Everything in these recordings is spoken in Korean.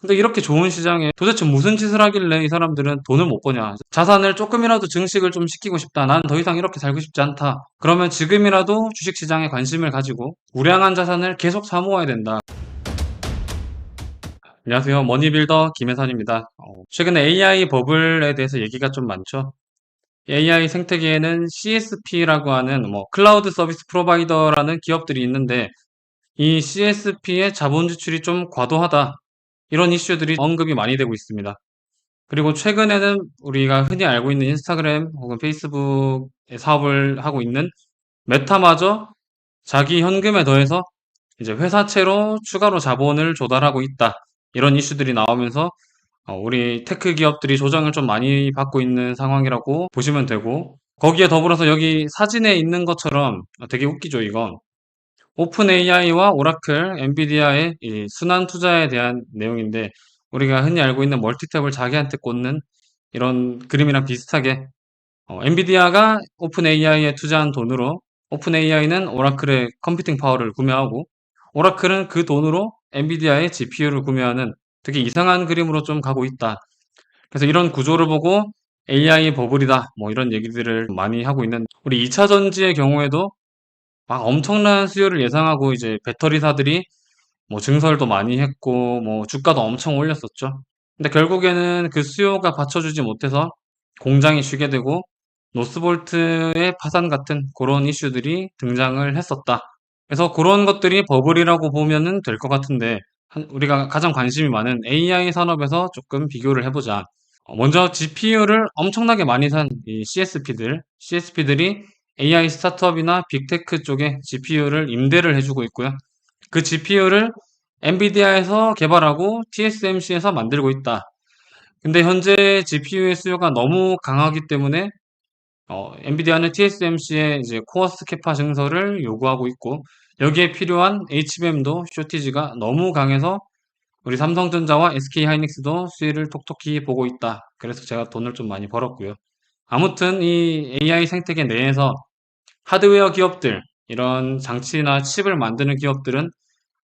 근데 이렇게 좋은 시장에 도대체 무슨 짓을 하길래 이 사람들은 돈을 못 버냐. 자산을 조금이라도 증식을 좀 시키고 싶다. 난 더 이상 이렇게 살고 싶지 않다. 그러면 지금이라도 주식시장에 관심을 가지고 우량한 자산을 계속 사모아야 된다. 안녕하세요. 머니빌더 김혜선입니다. 어, 최근에 AI 버블에 대해서 얘기가 좀 많죠. AI 생태계에는 CSP라고 하는 뭐 클라우드 서비스 프로바이더라는 기업들이 있는데 이 CSP의 자본 지출이 좀 과도하다. 이런 이슈들이 언급이 많이 되고 있습니다. 그리고 최근에는 우리가 흔히 알고 있는 인스타그램 혹은 페이스북의 사업을 하고 있는 메타마저 자기 현금에 더해서 이제 회사채로 추가로 자본을 조달하고 있다. 이런 이슈들이 나오면서 어, 우리 테크 기업들이 조정을 좀 많이 받고 있는 상황이라고 보시면 되고 거기에 더불어서 여기 사진에 있는 것처럼 되게 웃기죠, 이건. 오픈 AI와 오라클, 엔비디아의 이 순환 투자에 대한 내용인데 우리가 흔히 알고 있는 멀티탭을 자기한테 꽂는 이런 그림이랑 비슷하게 어, 엔비디아가 오픈 AI에 투자한 돈으로 오픈 AI는 오라클의 컴퓨팅 파워를 구매하고 오라클은 그 돈으로 엔비디아의 GPU를 구매하는 되게 이상한 그림으로 좀 가고 있다. 그래서 이런 구조를 보고 AI 버블이다. 뭐 이런 얘기들을 많이 하고 있는 우리 2차 전지의 경우에도 막 엄청난 수요를 예상하고 이제 배터리사들이 뭐 증설도 많이 했고 뭐 주가도 엄청 올렸었죠. 근데 결국에는 그 수요가 받쳐주지 못해서 공장이 쉬게 되고 노스볼트의 파산 같은 그런 이슈들이 등장을 했었다. 그래서 그런 것들이 버블이라고 보면은 될 것 같은데 한- 우리가 가장 관심이 많은 AI 산업에서 조금 비교를 해보자. 어, 먼저 GPU를 엄청나게 많이 산이 CSP들, CSP들이 AI 스타트업이나 빅테크 쪽에 GPU를 임대를 해주고 있고요. 그 GPU를 엔비디아에서 개발하고 TSMC에서 만들고 있다. 근데 현재 GPU의 수요가 너무 강하기 때문에 어, 엔비디아는 TSMC의 이제 코어 스케파 증설을 요구하고 있고 여기에 필요한 HBM도 쇼티지가 너무 강해서 우리 삼성전자와 SK하이닉스도 수혜를 톡톡히 보고 있다. 그래서 제가 돈을 좀 많이 벌었고요. 아무튼 이 AI 생태계 내에서 하드웨어 기업들, 이런 장치나 칩을 만드는 기업들은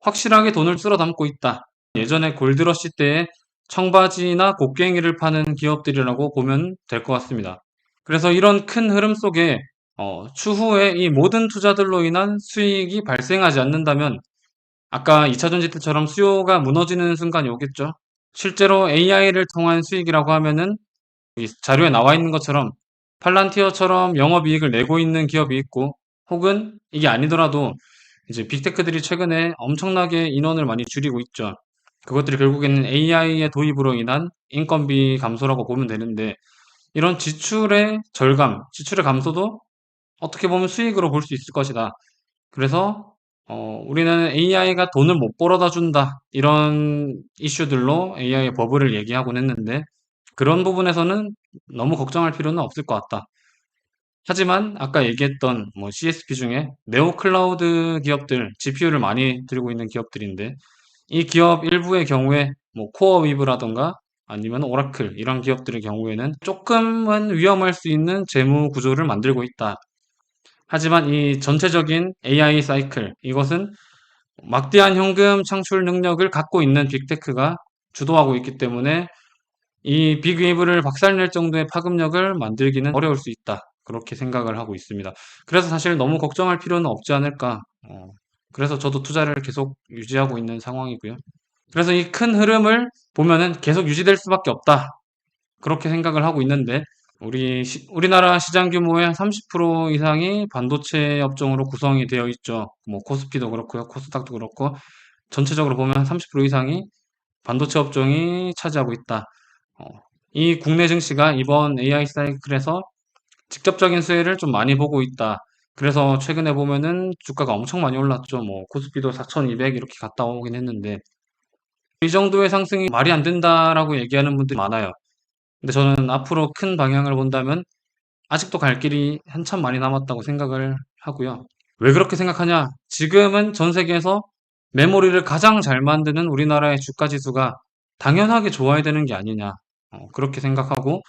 확실하게 돈을 쓸어 담고 있다. 예전에 골드러시 때에 청바지나 곡괭이를 파는 기업들이라고 보면 될 것 같습니다. 그래서 이런 큰 흐름 속에 어, 추후에 이 모든 투자들로 인한 수익이 발생하지 않는다면 아까 2차 전지 때처럼 수요가 무너지는 순간이 오겠죠. 실제로 AI를 통한 수익이라고 하면은 이 자료에 나와 있는 것처럼 팔란티어처럼 영업이익을 내고 있는 기업이 있고 혹은 이게 아니더라도 이제 빅테크들이 최근에 엄청나게 인원을 많이 줄이고 있죠. 그것들이 결국에는 AI의 도입으로 인한 인건비 감소라고 보면 되는데 이런 지출의 절감, 지출의 감소도 어떻게 보면 수익으로 볼 수 있을 것이다. 그래서 어, 우리는 AI가 돈을 못 벌어다 준다. 이런 이슈들로 AI의 버블을 얘기하곤 했는데 그런 부분에서는 너무 걱정할 필요는 없을 것 같다. 하지만 아까 얘기했던 뭐 CSP 중에 네오 클라우드 기업들, GPU를 많이 들고 있는 기업들인데 이 기업 일부의 경우에 뭐 코어 위브라던가 아니면 오라클 이런 기업들의 경우에는 조금은 위험할 수 있는 재무 구조를 만들고 있다. 하지만 이 전체적인 AI 사이클 이것은 막대한 현금 창출 능력을 갖고 있는 빅테크가 주도하고 있기 때문에 이 빅웨이브를 박살낼 정도의 파급력을 만들기는 어려울 수 있다. 그렇게 생각을 하고 있습니다. 그래서 사실 너무 걱정할 필요는 없지 않을까. 어, 그래서 저도 투자를 계속 유지하고 있는 상황이고요. 그래서 이 큰 흐름을 보면은 계속 유지될 수밖에 없다. 그렇게 생각을 하고 있는데, 우리, 시- 우리나라 시장 규모의 한30% 이상이 반도체 업종으로 구성이 되어 있죠. 뭐, 코스피도 그렇고요. 코스닥도 그렇고, 전체적으로 보면 한30% 이상이 반도체 업종이 차지하고 있다. 어, 이 국내 증시가 이번 AI 사이클에서 직접적인 수혜를 좀 많이 보고 있다. 그래서 최근에 보면은 주가가 엄청 많이 올랐죠. 뭐 코스피도 4,200 이렇게 갔다 오긴 했는데 이 정도의 상승이 말이 안 된다라고 얘기하는 분들이 많아요. 근데 저는 앞으로 큰 방향을 본다면 아직도 갈 길이 한참 많이 남았다고 생각을 하고요. 왜 그렇게 생각하냐? 지금은 전 세계에서 메모리를 가장 잘 만드는 우리나라의 주가 지수가 당연하게 좋아야 되는 게 아니냐. 어, 그렇게 생각하고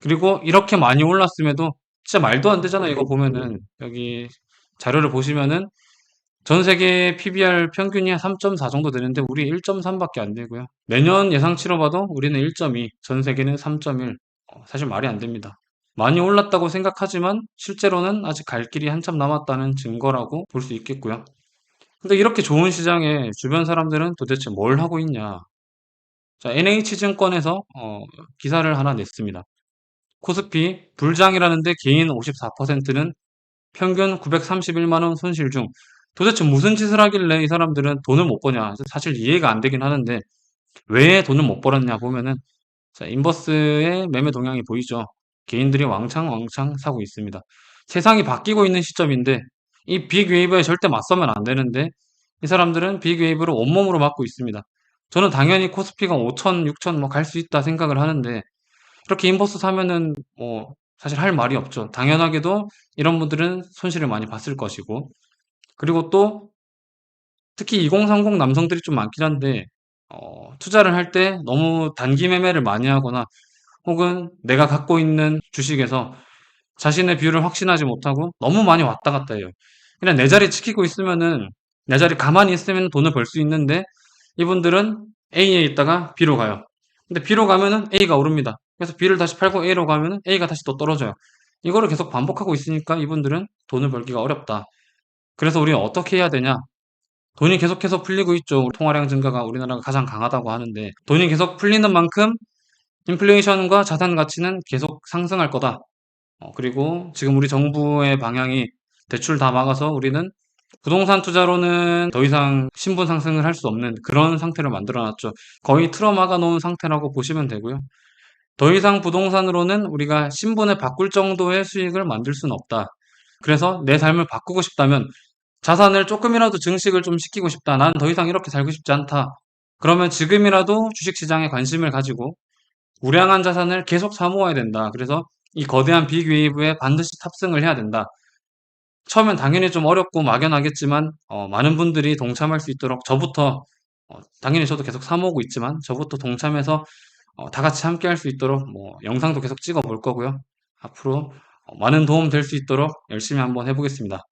그리고 이렇게 많이 올랐음에도 진짜 말도 안 되잖아. 이거 보면은 여기 자료를 보시면은 전 세계 PBR 평균이 한3.4 정도 되는데 우리 1.3밖에 안 되고요. 내년 예상치로 봐도 우리는 1.2, 전 세계는 3.1. 어, 사실 말이 안 됩니다. 많이 올랐다고 생각하지만 실제로는 아직 갈 길이 한참 남았다는 증거라고 볼 수 있겠고요. 근데 이렇게 좋은 시장에 주변 사람들은 도대체 뭘 하고 있냐? 자, NH증권에서 어, 기사를 하나 냈습니다. 코스피 불장이라는데 개인 54%는 평균 931만 원 손실 중 도대체 무슨 짓을 하길래 이 사람들은 돈을 못 버냐? 사실 이해가 안 되긴 하는데 왜 돈을 못 벌었냐 보면은 자, 인버스의 매매 동향이 보이죠? 개인들이 왕창 왕창 사고 있습니다. 세상이 바뀌고 있는 시점인데 이 빅웨이브에 절대 맞서면 안 되는데 이 사람들은 빅웨이브를 온몸으로 맞고 있습니다. 저는 당연히 코스피가 5천, 6천 뭐 갈 수 있다 생각을 하는데 이렇게 인버스 사면은 뭐 사실 할 말이 없죠. 당연하게도 이런 분들은 손실을 많이 봤을 것이고 그리고 또 특히 2030 남성들이 좀 많긴 한데 어, 투자를 할 때 너무 단기 매매를 많이 하거나 혹은 내가 갖고 있는 주식에서 자신의 비율을 확신하지 못하고 너무 많이 왔다 갔다 해요. 그냥 내 자리 지키고 있으면은 내 자리 가만히 있으면 돈을 벌 수 있는데 이분들은 A에 있다가 B로 가요. 근데 B로 가면은 A가 오릅니다. 그래서 B를 다시 팔고 A로 가면은 A가 다시 또 떨어져요. 이거를 계속 반복하고 있으니까 이분들은 돈을 벌기가 어렵다. 그래서 우리는 어떻게 해야 되냐? 돈이 계속해서 풀리고 있죠. 통화량 증가가 우리나라가 가장 강하다고 하는데 돈이 계속 풀리는 만큼 인플레이션과 자산 가치는 계속 상승할 거다. 어, 그리고 지금 우리 정부의 방향이 대출 다 막아서 우리는 부동산 투자로는 더 이상 신분 상승을 할 수 없는 그런 상태를 만들어 놨죠. 거의 틀어막아 놓은 상태라고 보시면 되고요. 더 이상 부동산으로는 우리가 신분을 바꿀 정도의 수익을 만들 수는 없다. 그래서 내 삶을 바꾸고 싶다면 자산을 조금이라도 증식을 좀 시키고 싶다. 난 더 이상 이렇게 살고 싶지 않다. 그러면 지금이라도 주식시장에 관심을 가지고 우량한 자산을 계속 사모아야 된다. 그래서 이 거대한 빅웨이브에 반드시 탑승을 해야 된다. 처음엔 당연히 좀 어렵고 막연하겠지만 어, 많은 분들이 동참할 수 있도록 저부터 어, 당연히 저도 계속 사모으고 있지만 저부터 동참해서 어, 다 같이 함께 할 수 있도록 뭐 영상도 계속 찍어 볼 거고요. 앞으로 어, 많은 도움 될 수 있도록 열심히 한번 해보겠습니다.